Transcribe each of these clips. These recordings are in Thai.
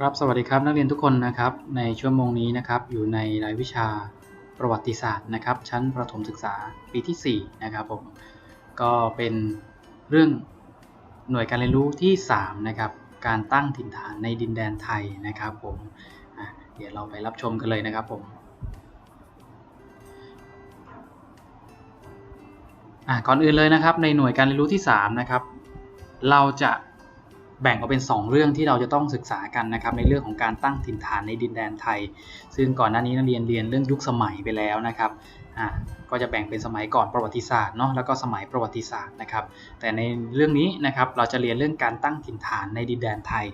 ครับสวัสดีครับนักเรียนทุกคนนะครับในชั่วโมงนี้นะครับอยู่ในรายวิชาประวัติศาสตร์นะครับชั้นประถมศึกษาปีที่ 4 นะครับผมก็เป็นเรื่องหน่วยการเรียนรู้ที่ 3 นะครับ การตั้งถิ่นฐานในดินแดนไทยนะครับผมเดี๋ยวเราไปรับชมกันเลยนะครับผมก่อนอื่นเลยนะครับในหน่วยการเรียนรู้ที่ 3 นะครับ เราจะ แบ่งออกเป็น 2 เรื่องที่เราจะต้องศึกษากันนะครับในเรื่องของการตั้งถิ่นฐานในดินแดนไทย ซึ่งก่อนหน้านี้นักเรียนเรียนเรื่องยุคสมัยไปแล้วนะครับอ่าก็จะแบ่งเป็นสมัยก่อนประวัติศาสตร์เนาะแล้วก็สมัยประวัติศาสตร์นะครับแต่ในเรื่องนี้นะครับเราจะเรียนเรื่องการตั้งถิ่นฐานในดินแดนไทย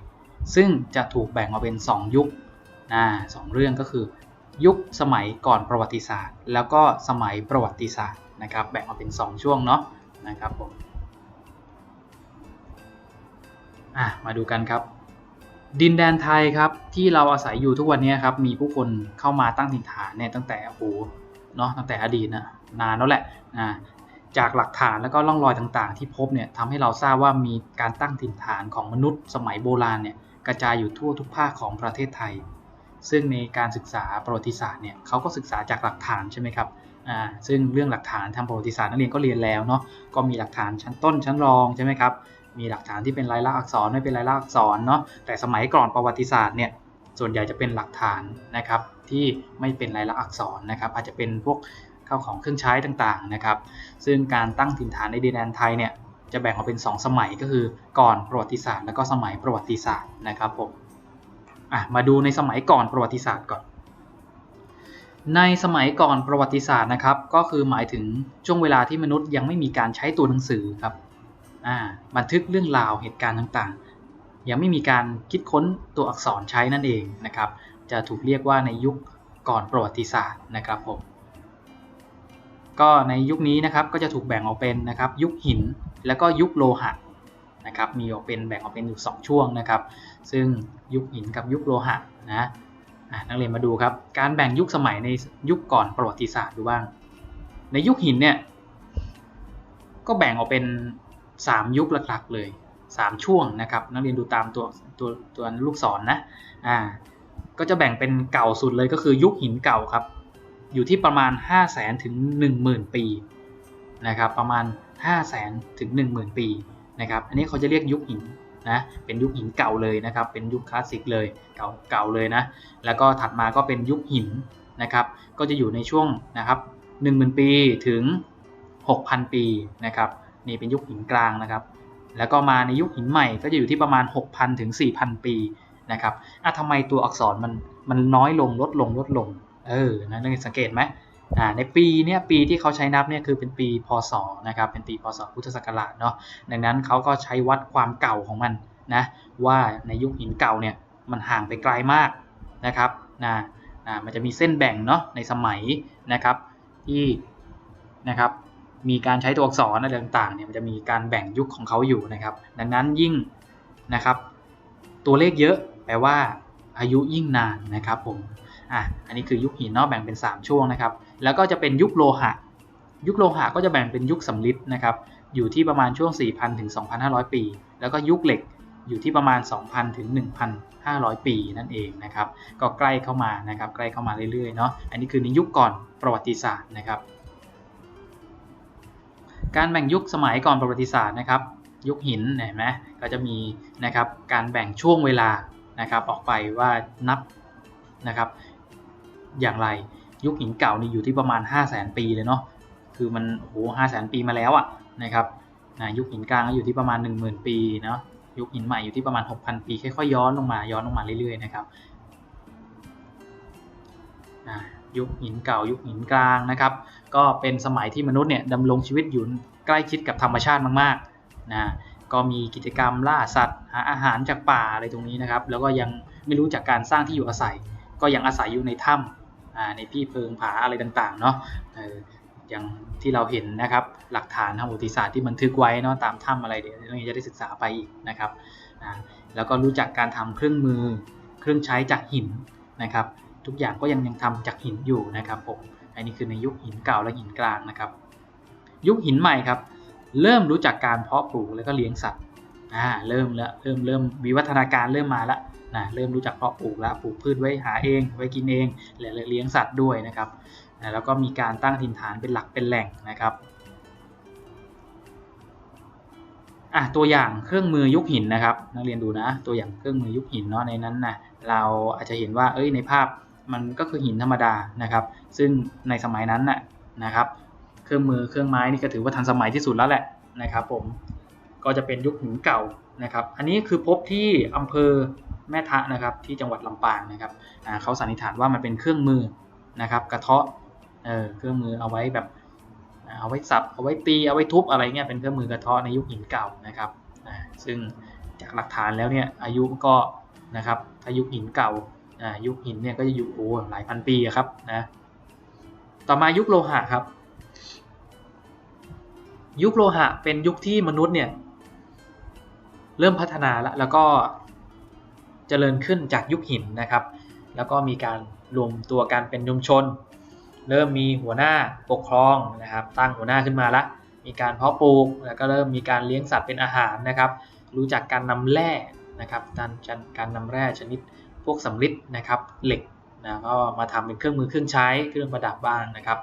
ซึ่งจะถูกแบ่งออกเป็น 2 ยุคนะสองเรื่องก็คือ ยุคสมัยก่อนประวัติศาสตร์ แล้วก็สมัยประวัติศาสตร์นะครับแบ่งออกเป็น 2 ช่วงเนาะนะครับผม อะมาดูกันครับ ดินแดนไทยครับที่เราอาศัยอยู่ทุกวันนี้ครับมีผู้คนเข้ามาตั้งถิ่นฐานเนี่ยตั้งแต่โอ้โหเนาะตั้งแต่อดีตนะนานแล้วแหละนะจากหลักฐานแล้วก็ร่องรอยต่างๆ ที่พบเนี่ยทำให้เราทราบว่ามีการตั้งถิ่นฐานของมนุษย์สมัยโบราณเนี่ยกระจายอยู่ทั่วทุกภาคของประเทศไทย ซึ่งในการศึกษาประวัติศาสตร์เนี่ยเขาก็ศึกษาจากหลักฐานใช่ไหมครับอ่าซึ่งเรื่องหลักฐานทางประวัติศาสตร์นักเรียนก็เรียนแล้วเนาะก็มีหลักฐานชั้นต้นชั้นรองใช่ไหมครับ มีหลักฐานที่เป็นลายลักษณ์อักษรไม่เป็นลายลักษณ์อักษรเนาะแต่สมัยก่อนประวัติศาสตร์เนี่ยส่วนใหญ่จะเป็นหลักฐานนะครับที่ไม่เป็นลายลักษณ์อักษรนะครับอาจจะเป็นพวกข้าวของเครื่องใช้ต่างๆนะครับซึ่งการตั้งถิ่นฐานในดินแดนไทยเนี่ยจะแบ่งออกเป็น 2 สมัยก็คือก่อนประวัติศาสตร์ แล้วก็สมัยประวัติศาสตร์นะครับผมอะมาดูในสมัยก่อนประวัติศาสตร์ก่อน ในสมัยก่อนประวัติศาสตร์นะครับ ก็คือหมายถึงช่วงเวลาที่มนุษย์ยังไม่มีการใช้ตัวหนังสือครับ บันทึกเรื่องราวเหตุการณ์ต่างๆ ยังไม่มีการคิดค้นตัวอักษรใช้นั่นเองนะครับ จะถูกเรียกว่าในยุคก่อนประวัติศาสตร์นะครับผมก็ในยุคนี้นะครับก็จะถูกแบ่งออกเป็นนะครับยุคหินแล้วก็ยุคโลหะนะครับมีออกเป็นแบ่งออกเป็นอยู่ 2 ช่วงนะครับ ซึ่งยุคหินกับยุคโลหะนะนักเรียนมาดูครับ การแบ่งยุคสมัยในยุคก่อนประวัติศาสตร์ดูบ้าง ในยุคหินเนี่ยก็แบ่งออกเป็น 3 ยุคหลักๆเลย 3 ช่วงนะครับ นักเรียนดูตามตัวตัวตัวลูกศรนนะอ่าก็จะแบ่งเป็นเก่าสุดเลยก็คือยุคหินเก่าครับ อยู่ที่ประมาณ 5 0 0แสนถึง 10,000 ปีนะครับประมาณ 5 0 0แสนถึง 10,000 ปีนะครับอันนี้เขาจะเรียกยุคหินนะเป็นยุคหินเก่าเลยนะครับเป็นยุคคลาสสิกเลยเก่าเก่าเลยนะแล้วก็ถัดมาก็เป็นยุคหินนะครับก็จะอยู่ในช่วงนะครับ10,000 ปีถึง 6,000 ปีนะครับ นี่เป็นยุคหินกลางนะครับ แล้วก็มาในยุคหินใหม่ก็จะอยู่ที่ประมาณ 6,000 ถึง 4,000 ปีนะครับอะทำไมตัวอักษรมันมันน้อยลงลดลงลดลง เออนะนักเรียนสังเกตไหมอ่าในปีเนี้ยปีที่เขาใช้นับเนี่ยคือเป็นปีพศนะครับเป็นปีพศพุทธศักราชเนาะดังนั้นเขาก็ใช้วัดความเก่าของมันนะว่าในยุคหินเก่าเนี่ยมันห่างไปไกลมากนะครับนะนะมันจะมีเส้นแบ่งเนาะในสมัยนะครับที่นะครับ มีการใช้ตัวอักษรอะไรต่างๆเนี่ยมันจะมีการแบ่งยุคของเขาอยู่นะครับ ดังนั้นยิ่งนะครับ ตัวเลขเยอะแปลว่า อายุยิ่งนานนะครับผมอะอันนี้คือยุคหินเนาะแบ่งเป็น 3 ช่วงนะครับ แล้วก็จะเป็นยุคโลหะ ยุคโลหะก็จะแบ่งเป็นยุคสำริดนะครับ อยู่ที่ประมาณช่วง 4,000 ถึง 2,500 ปี แล้วก็ยุคเหล็กอยู่ที่ประมาณ 2,000 ถึง 1,500 ปีนั่นเองนะครับ ก็ใกล้เข้ามานะครับ ใกล้เข้ามาเรื่อยๆเนาะ อันนี้คือในยุคก่อนประวัติศาสตร์นะครับ การแบ่งยุคสมัยก่อนประวัติศาสตร์นะครับ ยุคหินเห็นไหมก็จะมีนะครับการแบ่งช่วงเวลานะครับออกไปว่านับนะครับอย่างไรยุคหินเก่านี่อยู่ที่ประมาณ 5 0 0แสนปีเลยเนาะคือมันโอ้โหห้าแสนปีมาแล้วอะนะครับนะยุคหินกลางก็อยู่ที่ประมาณ 10,000 ปีเนาะยุคหินใหม่อยู่ที่ประมาณ 6,000 ปีค่อยๆย้อนลงมาย้อนลงมาเรื่อยๆนะครับยุคหินเก่ายุคหินกลางนะครับ ก็เป็นสมัยที่มนุษย์เนี่ยดำรงชีวิตอยู่ใกล้ชิดกับธรรมชาติมากๆนะก็มีกิจกรรมล่าสัตว์ หาอาหารจากป่าอะไรตรงนี้นะครับ แล้วก็ยังไม่รู้จากการสร้างที่อยู่อาศัย ก็ยังอาศัยอยู่ในถ้ำในที่เพิงผาอะไรต่างๆเนาะอย่างที่เราเห็นนะครับหลักฐานทางประวัติศาสตร์ที่บันทึกไว้เนาะตามถ้ำอะไรเดี๋ยวเราจะได้ศึกษาไปอีกนะครับแล้วก็รู้จักการทำเครื่องมือเครื่องใช้จากหินนะครับ ทุกอย่างก็ยังยังทำจากหินอยู่นะครับผม อันนี้คือในยุคหินเก่าและหินกลางนะครับ ยุคหินใหม่ครับ เริ่มรู้จักการเพาะปลูกแล้วก็เลี้ยงสัตว์อ่าเริ่มแล้วเริ่มเริ่มวิวัฒนาการเริ่มมาแล้วนะเริ่มรู้จักเพาะปลูกแล้วปลูกพืชไว้หาเองไว้กินเองและเลี้ยงสัตว์ด้วยนะครับนะแล้วก็มีการตั้งถิ่นฐานเป็นหลักเป็นแหล่งนะครับอะตัวอย่างเครื่องมือยุคหินนะครับนักเรียนดูนะตัวอย่างเครื่องมือยุคหินเนาะในนั้นนะเราอาจจะเห็นว่าเอ้ยในภาพ มันก็คือหินธรรมดานะครับ ซึ่งในสมัยนั้นน่ะนะครับ เครื่องมือเครื่องไม้นี่ก็ถือว่าทันสมัยที่สุดแล้วแหละนะครับ ผมก็จะเป็นยุคหินเก่านะครับ อันนี้คือพบที่อำเภอแม่ทะนะครับที่จังหวัดลำปางนะครับเขาสันนิษฐานว่ามันเป็นเครื่องมือนะครับ กระเทาะเออเครื่องมือเอาไว้แบบเอาไว้สับเอาไว้ตีเอาไว้ทุบอะไรเงี้ยเป็นเครื่องมือกระเทาะในยุคหินเก่านะครับซึ่งจากหลักฐานแล้วเนี่ยอายุก็นะครับถ้ายุคหินเก่า ยุคหินเนี่ยก็จะอยู่โอ้หลายพันปีครับนะต่อมายุคโลหะครับ ยุคโลหะเป็นยุคที่มนุษย์เนี่ยเริ่มพัฒนาแล้วแล้วก็เจริญขึ้นจากยุคหินนะครับ แล้วก็มีการรวมตัวกันเป็นชุมชน เริ่มมีหัวหน้าปกครองนะครับ ตั้งหัวหน้าขึ้นมาละมีการเพาะปลูกแล้วก็เริ่มมีการเลี้ยงสัตว์เป็นอาหารนะครับ รู้จักการนำแร่นะครับการการนำแร่ชนิด พวกสำริดนะครับเหล็กนะก็มาทำเป็นเครื่องมือเครื่องใช้เครื่องประดับบ้างนะครับ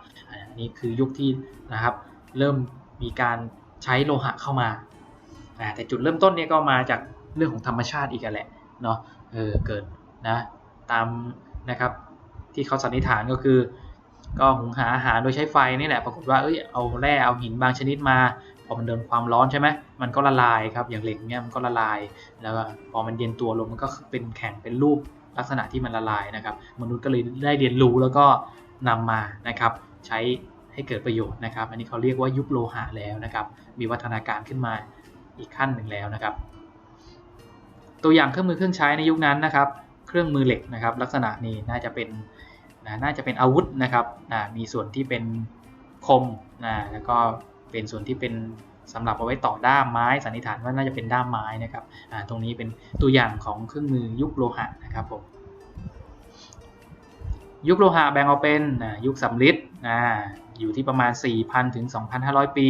อันนี้คือยุคที่นะครับเริ่มมีการใช้โลหะเข้ามาแต่จุดเริ่มต้นเนี่ยก็มาจากเรื่องของธรรมชาติอีกแหละเนาะเออเกิดนะตามนะครับที่เขาสันนิษฐานก็คือ ก็หุงหาอาหารโดยใช้ไฟนี่แหละปรากฏว่าเอ้ยเอาแร่เอาหินบางชนิดมา พอมันโดนความร้อนใช่ไหมมันก็ละลายครับ อย่างเหล็กเนี่ยมันก็ละลาย แล้วพอมันเย็นตัวลงมันก็เป็นแข็งเป็นรูปลักษณะที่มันละลายนะครับ มนุษย์ก็เลยได้เรียนรู้แล้วก็นำมานะครับ ใช้ให้เกิดประโยชน์นะครับ อันนี้เขาเรียกว่ายุคโลหะแล้วนะครับ มีวัฒนาการขึ้นมาอีกขั้นหนึ่งแล้วนะครับ ตัวอย่างเครื่องมือเครื่องใช้ในยุคนั้นนะครับ เครื่องมือเหล็กนะครับ ลักษณะนี้น่าจะเป็นน่าจะเป็นอาวุธนะครับมีส่วนที่เป็นคมนะแล้วก็ เป็นส่วนที่เป็นสำหรับเอาไว้ต่อด้ามไม้สันนิษฐานว่าน่าจะเป็นด้ามไม้นะครับตรงนี้เป็นตัวอย่างของเครื่องมือยุคโลหะนะครับผมยุคโลหะแบ่งออกเป็นยุคสำริดอยู่ที่ประมาณ 4,000 ถึง 2,500 ปี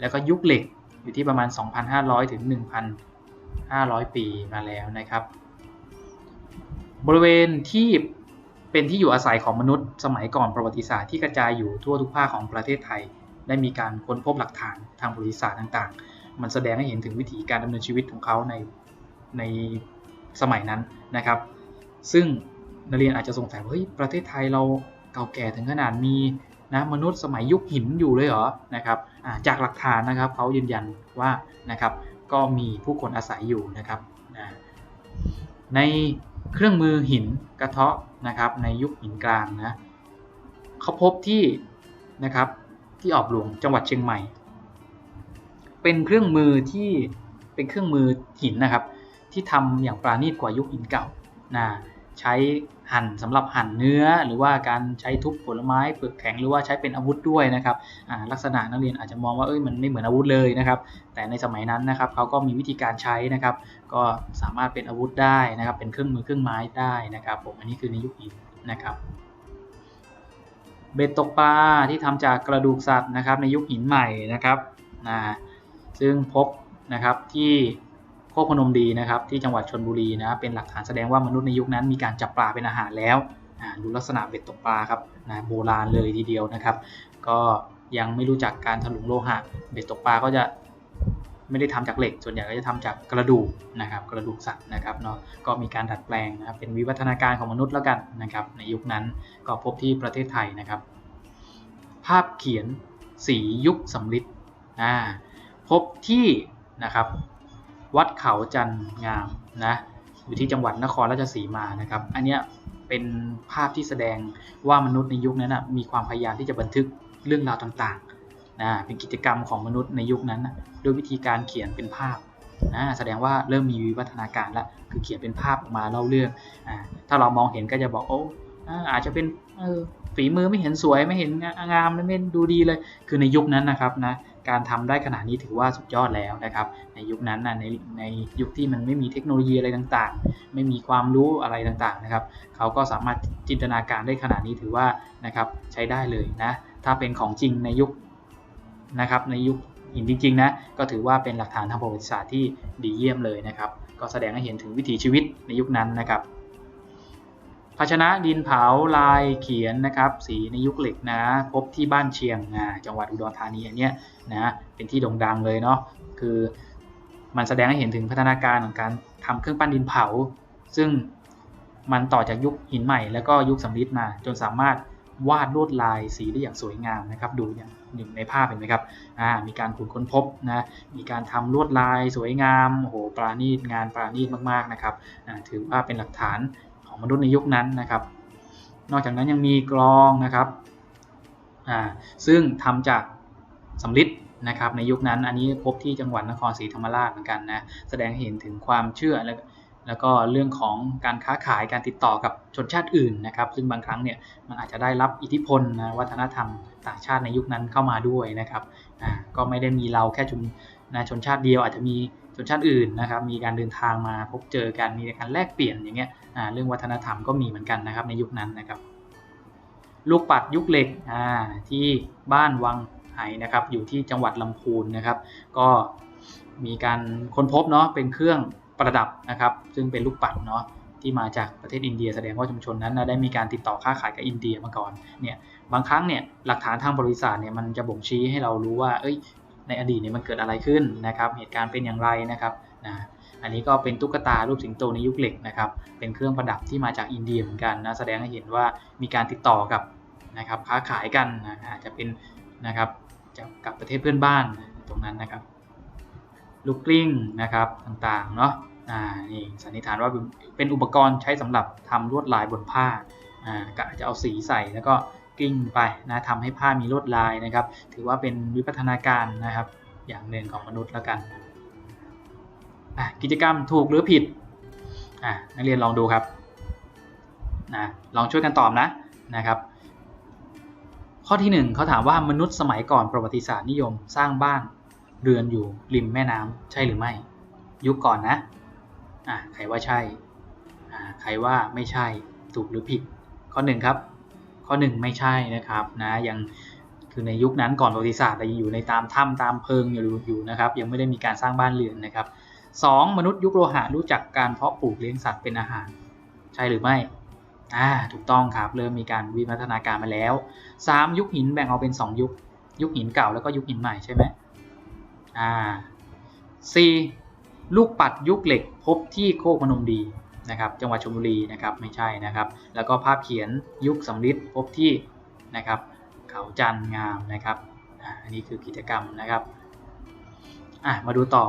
แล้วก็ยุคเหล็กอยู่ที่ประมาณ 2,500 ถึง 1,500 ปีมาแล้วนะครับ บริเวณที่เป็นที่อยู่อาศัยของมนุษย์สมัยก่อนประวัติศาสตร์ที่กระจายอยู่ทั่วทุกภาคของประเทศไทย ได้มีการค้นพบหลักฐานทางประวัติศาสตร์ต่างๆ มันแสดงให้เห็นถึงวิธีการดำเนินชีวิตของเขาในในสมัยนั้นนะครับ ซึ่งนักเรียนอาจจะสงสัยว่าเฮ้ยประเทศไทยเราเก่าแก่ถึงขนาดมีนะมนุษย์สมัยยุคหินอยู่เลยเหรอนะครับจากหลักฐานนะครับเขายืนยันว่านะครับก็มีผู้คนอาศัยอยู่นะครับในเครื่องมือหินกระเทาะนะครับในยุคหินกลางนะเขาพบที่นะครับ ที่ออบหลวงจังหวัดเชียงใหม่ เป็นเครื่องมือที่เป็นเครื่องมือหินนะครับ ที่ทำอย่างปราณีตกว่ายุคหินเก่านะใช้หั่นสำหรับหั่นเนื้อ หรือว่าการใช้ทุบผลไม้เปลือกแข็งหรือว่าใช้เป็นอาวุธด้วยนะครับลักษณะนักเรียนอาจจะมองว่าเอ้ยมันไม่เหมือนอาวุธเลยนะครับ แต่ในสมัยนั้นนะครับเขาก็มีวิธีการใช้นะครับ ก็สามารถเป็นอาวุธได้นะครับ เป็นเครื่องมือเครื่องไม้ได้นะครับ ผมอันนี้คือในยุคหินนะครับ เบ็ดตกปลาที่ทำจากกระดูกสัตว์นะครับ ในยุคหินใหม่นะครับนะซึ่งพบนะครับที่โคกพนมดีนะครับ ที่จังหวัดชนบุรีนะเป็นหลักฐานแสดงว่ามนุษย์ในยุคนั้นมีการจับปลาเป็นอาหารแล้วดูลักษณะเบ็ดตกปลาครับนะโบราณเลยทีเดียวนะครับ ก็ยังไม่รู้จักการถลุงโลหะเบ็ดตกปลาก็จะ ไม่ได้ทำจากเหล็ก ส่วนใหญ่ก็จะทำจากกระดูกนะครับกระดูกสัตว์นะครับเนาะก็มีการดัดแปลงนะครับเป็นวิวัฒนาการของมนุษย์แล้วกันนะครับ ในยุคนั้นก็พบที่ประเทศไทยนะครับ ภาพเขียนสียุคสำริดพบที่นะครับ วัดเขาจันงามนะอยู่ที่จังหวัดนครราชสีมานะครับ อันนี้เป็นภาพที่แสดงว่ามนุษย์ในยุคนั้นนะมีความพยายามที่จะบันทึกเรื่องราวต่าง นะเป็นกิจกรรมของมนุษย์ในยุคนั้นนะด้วยวิธีการเขียนเป็นภาพนะแสดงว่าเริ่มมีวิวัฒนาการแล้วคือเขียนเป็นภาพออกมาเล่าเรื่องอ่าถ้าเรามองเห็นก็จะบอกโอ้อาจจะเป็นฝีมือไม่เห็นสวยไม่เห็นงามไม่ดูดีเลย คือในยุคนั้นนะครับนะการทำได้ขนาดนี้ถือว่าสุดยอดแล้วนะครับ ในยุคนั้นนะในในยุคที่มันไม่มีเทคโนโลยีอะไรต่างๆ ไม่มีความรู้อะไรต่างๆนะครับ เขาก็สามารถจินตนาการได้ขนาดนี้ถือว่านะครับใช้ได้เลยนะถ้าเป็นของจริงในยุค นะครับในยุคหินจริงๆนะก็ถือว่าเป็นหลักฐานทางประวัติศาสตร์ที่ดีเยี่ยมเลยนะครับ ก็แสดงให้เห็นถึงวิถีชีวิตในยุคนั้นนะครับ ภาชนะดินเผาลายเขียนนะครับ สีในยุคเหล็กนะ พบที่บ้านเชียงนจังหวัดอุดรธานีอันเนี้ยนะเป็นที่โด่งดังเลยเนาะคือมันแสดงให้เห็นถึงพัฒนาการของการทำเครื่องปั้นดินเผา ซึ่งมันต่อจากยุคหินใหม่แล้วก็ยุคสำริดมาจนสามารถ วาดลวดลายสีได้อย่างสวยงามนะครับ ดูอย่างอยู่ในภาพเห็นไหมครับมีการขุดค้นพบนะมีการทำลวดลายสวยงามโอ้โหปราณีตงานปราณีตมากๆนะครับถือว่าเป็นหลักฐานของมนุษย์ในยุคนั้นนะครับ นอกจากนั้นยังมีกลองนะครับซึ่งทำจากสำริดนะครับในยุคนั้นอันนี้พบที่จังหวัดนครศรีธรรมราชเหมือนกันนะแสดงเห็นถึงความเชื่อและ แล้วก็เรื่องของการค้าขายการติดต่อกับชนชาติอื่นนะครับ ซึ่งบางครั้งเนี่ยมันอาจจะได้รับอิทธิพลนะวัฒนธรรมต่างชาติในยุคนั้นเข้ามาด้วยนะครับอ่าก็ไม่ได้มีเราแค่ชนนะชนชาติเดียวอาจจะมีชนชาติอื่นนะครับ มีการเดินทางมาพบเจอกันมีการแลกเปลี่ยนอย่างเงี้ยอ่าเรื่องวัฒนธรรมก็มีเหมือนกันนะครับในยุคนั้นนะครับ ลูกปัดยุคเหล็กอ่าที่บ้านวังไหนะครับอยู่ที่จังหวัดลำพูนนะครับ ก็มีการค้นพบเนาะเป็นเครื่อง ประดับนะครับ ซึ่งเป็นลูกปัดเนาะที่มาจากประเทศอินเดียแสดงว่าชุมชนนั้นนะได้มีการติดต่อค้าขายกับอินเดียมาก่อนเนี่ยบางครั้งเนี่ยหลักฐานทางประวัติศาสตร์เนี่ยมันจะบ่งชี้ให้เรารู้ว่า เอ้ย ในอดีตเนี่ยมันเกิดอะไรขึ้นนะครับ เหตุการณ์เป็นอย่างไรนะครับนะอันนี้ก็เป็นตุ๊กตารูปสิงโตในยุคเหล็กนะครับ เป็นเครื่องประดับที่มาจากอินเดียเหมือนกันนะแสดงให้เห็นว่ามีการติดต่อกับนะครับค้าขายกันนะอาจจะเป็นนะครับจากกับประเทศเพื่อนบ้านตรงนั้นนะครับ ลูกกลิ้งนะครับต่างๆเนาะอ่านี่สันนิษฐานว่าเป็นอุปกรณ์ใช้สำหรับทำลวดลายบนผ้าอ่าก็จจะเอาสีใส่แล้วก็กลิ้งไปนะทำให้ผ้ามีลวดลายนะครับ ถือว่าเป็นวิวัฒนาการนะครับ อย่างหนึ่งของมนุษย์แล้วกันอะกิจกรรมถูกหรือผิดอะนักเรียนลองดูครับนะลองช่วยกันตอบนะนะครับ ข้อที่ 1เขาถามว่ามนุษย์สมัยก่อนประวัติศาสตร์นิยมสร้างบ้าน เรือนอยู่ริมแม่น้ำใช่หรือไม่ ยุคก่อนนะอะใครว่าใช่อ่าใครว่าไม่ใช่ถูกหรือผิด ข้อ1ครับ ข้อ1ไม่ใช่นะครับนะยังคือในยุคนั้นก่อนประวัติศาสตร์เรายังอยู่ในตามถ้ำตามเพิงอยู่อยู่นะครับ ยังไม่ได้มีการสร้างบ้านเรือนนะครับ 2. มนุษย์ยุคโลหะรู้จักการเพาะปลูกเลี้ยงสัตว์เป็นอาหาร ใช่หรือไม่อ่าถูกต้องครับ เริ่มมีการวิวัฒนาการมาแล้ว 3. ยุคหินแบ่งออกเป็น 2 ยุค ยุคหินเก่าแล้วก็ยุคหินใหม่ใช่ไหม อ่า 4. ลูกปัดยุคเหล็กพบที่โคกพนมดีนะครับ จังหวัดชลบุรีนะครับไม่ใช่นะครับ แล้วก็ภาพเขียนยุคสำริดพบที่นะครับ เขาจันงามนะครับอ่าอันนี้คือกิจกรรมนะครับอะมาดูต่อ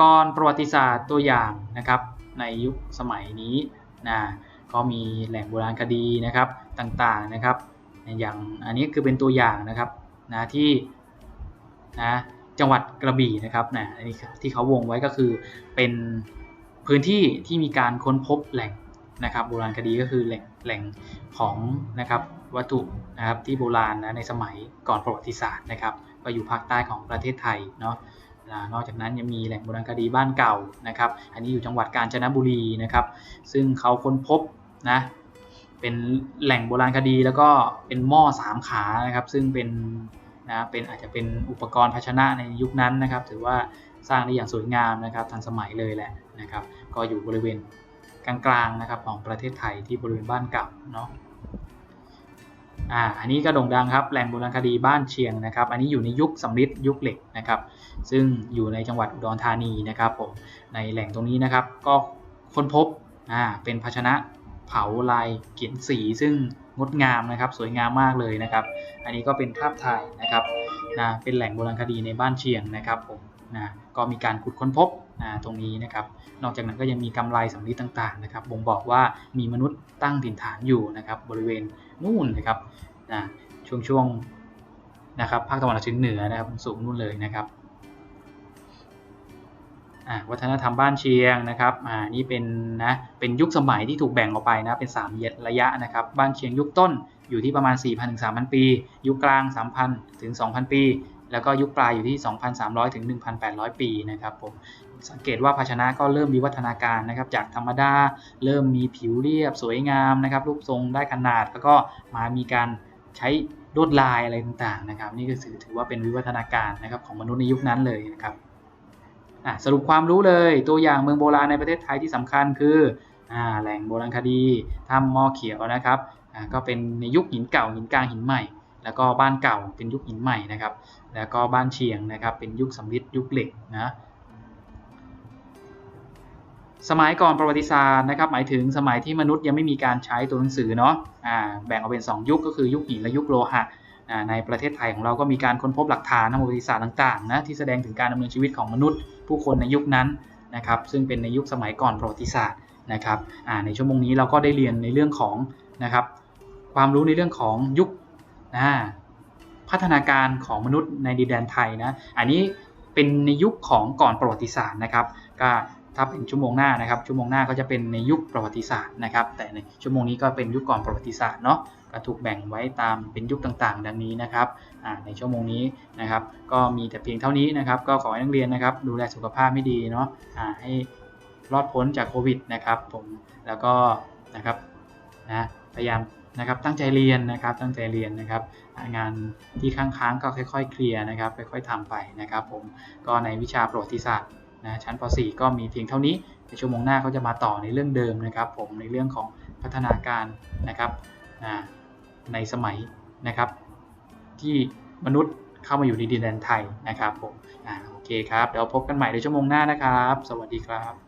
ก่อนประวัติศาสตร์ตัวอย่างนะครับ ในยุคสมัยนี้นะก็มีแหล่งโบราณคดีนะครับต่างๆนะครับ อย่างอันนี้คือเป็นตัวอย่างนะครับนะที่นะ จังหวัดกระบี่นะครับนะอันนี้ที่เขาวงไว้ก็คือเป็นพื้นที่ที่มีการค้นพบแหล่งนะครับโบราณคดีก็คือแหล่งแหล่งของนะครับวัตถุนะครับที่โบราณนะในสมัยก่อนประวัติศาสตร์นะครับก็อยู่ภาคใต้ของประเทศไทยเนาะนอกจากนั้นยังมีแหล่งโบราณคดีบ้านเก่านะครับ อันนี้อยู่จังหวัดกาญจนบุรีนะครับ ซึ่งเขาค้นพบนะเป็นแหล่งโบราณคดีแล้วก็เป็นหม้อสามขานะครับ ซึ่งเป็น นะเป็นอาจจะเป็นอุปกรณ์ภาชนะในยุคนั้นนะครับ ถือว่าสร้างได้อย่างสวยงามนะครับทันสมัยเลยแหละนะครับ ก็อยู่บริเวณกลางๆนะครับของประเทศไทยที่บริเวณบ้านเก่าเนาะอ่าอันนี้ก็โด่งดังครับแหล่งโบราณคดีบ้านเชียงนะครับ อันนี้อยู่ในยุคสำริดยุคเหล็กนะครับ ซึ่งอยู่ในจังหวัดอุดรธานีนะครับผมในแหล่งตรงนี้นะครับ ก็ค้นพบอ่าเป็นภาชนะเผาลายเขียนสีซึ่งงดงามนะครับ สวยงามมากเลยนะครับ อันนี้ก็เป็นภาพถ่ายนะครับนะเป็นแหล่งโบราณคดีในบ้านเชียงนะครับผมนะก็มีการขุดค้นพบนะตรงนี้นะครับ นอกจากนั้นก็ยังมีกำไรสำลีต่างๆนะครับ บ่งบอกว่ามีมนุษย์ตั้งถิ่นฐานอยู่นะครับ บริเวณนู่นนะครับนะช่วงช่วงนะครับภาคตะวันออกเฉียงเหนือนะครับสูงนู่นเลยนะครับวัฒนธรรมบ้านเชียงนะครับอ่านี่เป็นนะเป็นยุคสมัยที่ถูกแบ่งออกไปนะเป็น3เยระยะนะครับ บ้านเชียงยุคต้น อยู่ที่ประมาณ 4,000ถึง3,000 ปี ยุคกลาง 3,000ถึง2,000 ปี แล้วก็ยุคปลายอยู่ที่ 2,300ถึง1,800 ปีนะครับผมสังเกตว่าภาชนะก็เริ่มมีวัฒนาการนะครับจากธรรมดาเริ่มมีผิวเรียบสวยงามนะครับรูปทรงได้ขนาดแล้วก็มามีการใช้ลวดลายอะไรต่างๆนะครับ นี่ก็ถือถือว่าเป็นวิวัฒนาการนะครับของมนุษย์ในยุคนั้นเลยนะครับอะสรุปความรู้เลยตัวอย่างเมืองโบราณในประเทศไทยที่สำคัญคืออ่าแหล่งโบราณคดีถ้ำมอเขียวนะครับ ก็เป็นในยุคหินเก่าหินกลางหินใหม่ แล้วก็บ้านเก่าเป็นยุคหินใหม่นะครับ แล้วก็บ้านเชียงนะครับเป็นยุคสำริดยุคเหล็กนะสมัยก่อนประวัติศาสตร์นะครับ หมายถึงสมัยที่มนุษย์ยังไม่มีการใช้ตัวหนังสือเนาะอ่าแบ่งออกเป็น 2 ยุคก็คือยุคหินและยุคโลหะอ่าในประเทศไทยของเราก็มีการค้นพบหลักฐานทางประวัติศาสตร์ต่างๆนะที่แสดงถึงการดำเนินชีวิตของมนุษย์ ผู้คนในยุคนั้นนะครับ ซึ่งเป็นในยุคสมัยก่อนประวัติศาสตร์นะครับอ่าในชั่วโมงนี้เราก็ได้เรียนในเรื่องของนะครับ ความรู้ในเรื่องของยุคพัฒนาการของมนุษย์ในดินแดนไทยนะอันนี้เป็นในยุคของก่อนประวัติศาสตร์นะครับ ก็ถ้าเป็นชั่วโมงหน้านะครับ ชั่วโมงหน้าก็จะเป็นในยุคประวัติศาสตร์นะครับ แต่ในชั่วโมงนี้ก็เป็นยุคก่อนประวัติศาสตร์เนาะก็ถูกแบ่งไว้ตามเป็นยุคต่างๆ ดังนี้นะครับในชั่วโมงนี้นะครับ ก็มีแต่เพียงเท่านี้นะครับ ก็ขอให้นักเรียนนะครับ ดูแลสุขภาพไม่ดีเนาะให้รอดพ้นจากโควิดนะครับผมแล้วก็นะครับนะพยายาม นะครับตั้งใจเรียนนะครับตั้งใจเรียนนะครับ งานที่ค้างๆก็ค่อยๆ เคลียร์นะครับค่อยๆทำไปนะครับ ผมก็ในวิชาประวัติศาสตร์นะชั้นป .4 ก็มีเพียงเท่านี้ในชั่วโมงหน้าก็จะมาต่อในเรื่องเดิมนะครับ ผมในเรื่องของพัฒนาการนะครับในสมัยนะครับ ที่มนุษย์เข้ามาอยู่ในดินแดนไทยนะครับผมอ่าโอเคครับเดี๋ยวพบกันใหม่ในชั่วโมงหน้านะครับ สวัสดีครับ